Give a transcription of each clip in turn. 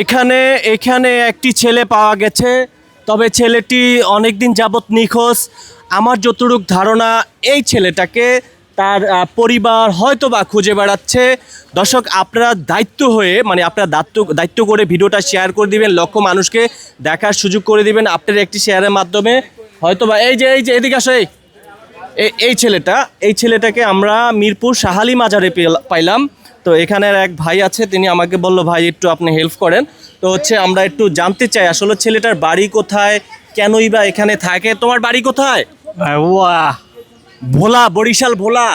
এখানে এখানে একটি ছেলে পাওয়া গেছে। তবে ছেলেটি অনেক দিন যাবৎ নিখোঁজ। আমার যতটুক ধারণা, এই ছেলেটাকে তার পরিবার হয়তো বা খুঁজে বেড়াচ্ছে। দর্শক, আপনারা দায়িত্ব হয়ে মানে আপনারা দায়িত্ব দায়িত্ব করে ভিডিওটা শেয়ার করে দিবেন লক্ষ মানুষকে দেখার সুযোগ করে দিবেন আপনার একটি শেয়ারের মাধ্যমে। হয়তো বা এই যে এই যে, এদিকে আসো, এই। ছেলেটা, এই ছেলেটাকে আমরা মিরপুর সাহালি মাজারে পাইলাম। তো এখানের এক ভাই আছে তিনি আমাকে বলল ভাই একটু আপনি হেল্প করেন। তো হচ্ছে আমরা একটু জানতে চাই আসলে ছেলেটার বাড়ি কোথায়? কেনই বা এখানে থাকে? তোমার বাড়ি কোথায়? ভোলা বরিশাল ভোলা।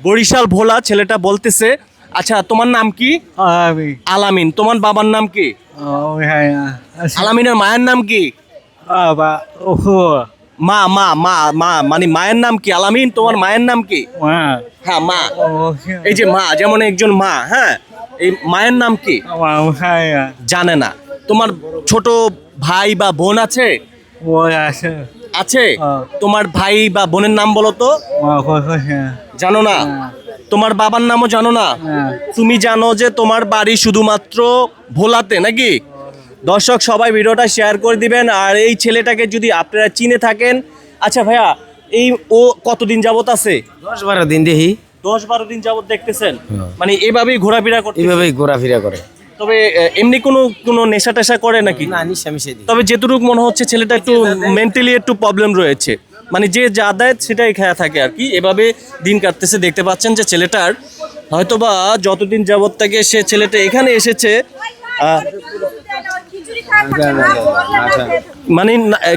বরিশাল ভোলা ছেলেটা বলতেছে। আচ্ছা তোমার নাম কি? আলামিন। তোমার বাবার নাম কি? আলামিনের মায়ের নাম কি? মা মা মা মা মানে মায়ের নাম কি? আলামিন তোমার মায়ের নাম কি? হ্যাঁ মা। এই যে মা যেমন একজন মা হ্যাঁ? এই মায়ের নাম কি? জানে না। তোমার ছোট ভাই বা বোন আছে? আছে। তোমার ভাই বা বোনের নাম বলো তো। জানো না? তোমার বাবার নামও জানো না? তুমি জানো যে তোমার বাড়ি শুধুমাত্র ভোলাতে নাকি? দর্শক সবাই ভিডিওটা শেয়ার করে দিবেন। আর এই ছেলেটাকে যদি আপনারা চিনে থাকেন আচ্ছা ভাইয়া এই ও কতদিন যাবত আছে? দশ বারো দিন দেখি। দশ বারো দিন যাবত দেখতেছেন? মানে এভাবেই ঘোরাফেরা করে এইভাবেই ঘোরাফেরা করে। তবে এমনি কোনো কোনো নেশা টেশা করে নাকি? না নিশা মিশে তবে যেটুকু মনে হচ্ছে ছেলেটা একটু মেন্টালি একটু প্রবলেম রয়েছে। মানে যে যা দেয় সেটাই খায়া থাকে আর কি। এভাবে দিন কাটতেছে। দেখতে পাচ্ছেন যে ছেলেটার হয়তোবা যতদিন যাবত থেকে সে ছেলেটা এখানে এসেছে মানে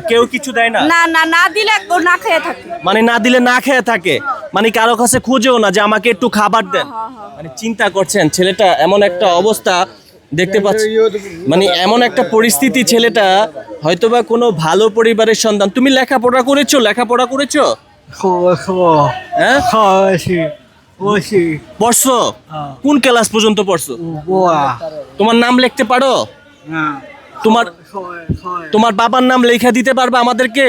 কেউ কিছু দেয় না? না না না দিলে না খেয়ে থাকে। মানে না দিলে না খেয়ে থাকে? মানে কারও কাছে খুঁজেও না যে আমাকে একটু খাবার দেন? হ্যাঁ, হ্যাঁ, হ্যাঁ। মানে চিন্তা করছেন ছেলেটা এমন একটা অবস্থা দেখতে পাচ্ছি। মানে এমন একটা পরিস্থিতি ছেলেটা হয়তো বা কোনো ভালো পরিবারের সন্তান। তুমি লেখাপড়া করেছ? লেখাপড়া করেছ? হ্যাঁ? পড়ছো? কোন ক্লাস পর্যন্ত পড়ছো? তোমার নাম লিখতে পারো? তোমার তোমার বাবার নাম লেখা দিতে পারবা আমাদেরকে?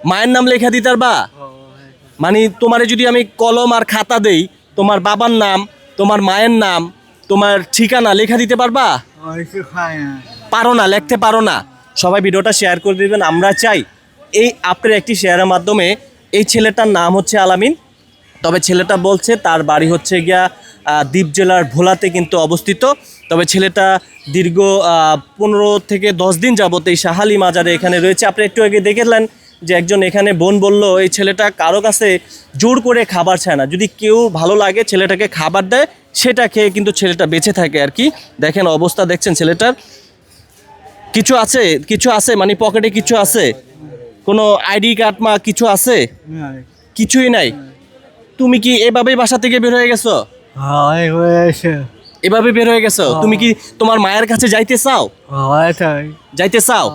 মায়ের নাম লেখা দিতে পারবা? মানে তোমারে যদি আমি কলম আর খাতা দেই তোমার বাবার নাম তোমার মায়ের নাম তোমার ঠিকানা লেখা দিতে পারবা? পারো না লিখতে পারো না। সবাই ভিডিওটা শেয়ার করে দিবেন আমরা চাই এই আপনার একটি শেয়ারের মাধ্যমে এই ছেলেটার নাম হচ্ছে আলামিন। তবে ছেলেটা বলছে তার বাড়ি হচ্ছে গিয়া দ্বীপ জেলার ভোলাতে কিন্তু অবস্থিত। তবে ছেলেটা দীর্ঘ পনেরো থেকে দশ দিন যাবত এই সাহালি মাজারে এখানে রয়েছে। আপনি একটু আগে দেখলেন যে একজন এখানে বোন বলল এই ছেলেটা কারও কাছে জোর করে খাবার চায় না। যদি কেউ ভালো লাগে ছেলেটাকে খাবার দেয় সেটা খেয়ে কিন্তু ছেলেটা বেঁচে থাকে আর কি। দেখেন অবস্থা দেখছেন ছেলেটার। কিছু আছে? কিছু আছে? মানে পকেটে কিছু আছে? কোনো আইডি কার্ড মা কিছু আছে? কিছুই নাই? তুমি কি এভাবেই বাসা থেকে বের হয়ে গেছো? হয় হয়েছে এভাবে বের হয়ে গেছো? হ্যাঁ। তুমি কি তোমার মায়ের কাছে যাইতে চাও? হ্যাঁ, যাইতে চাও?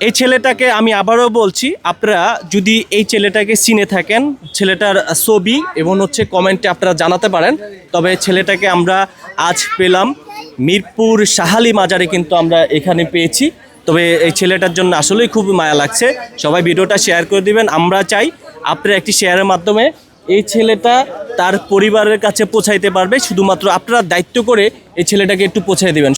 এই ছেলেটাকে আমি আবারও বলছি আপনারা যদি এই ছেলেটাকে চিনে থাকেন ছেলেটার ছবি এবং হচ্ছে কমেন্টে আপনারা জানাতে পারেন তবে ছেলেটাকে আমরা আজ পেলাম মিরপুর সাহালি মাজারে কিন্তু আমরা এখানে পেয়েছি। তবে এই ছেলেটার জন্য আসলেই খুব মায়া লাগছে। সবাই ভিডিওটা শেয়ার করে দিবেন। আমরা চাই আপনারা একটি শেয়ারের মাধ্যমে এই ছেলেটা তার পরিবারের কাছে পৌঁছাইতে পারবে, শুধুমাত্র আপনারা দায়িত্ব করে এই ছেলেটাকে একটু পৌঁছাই দিবেন।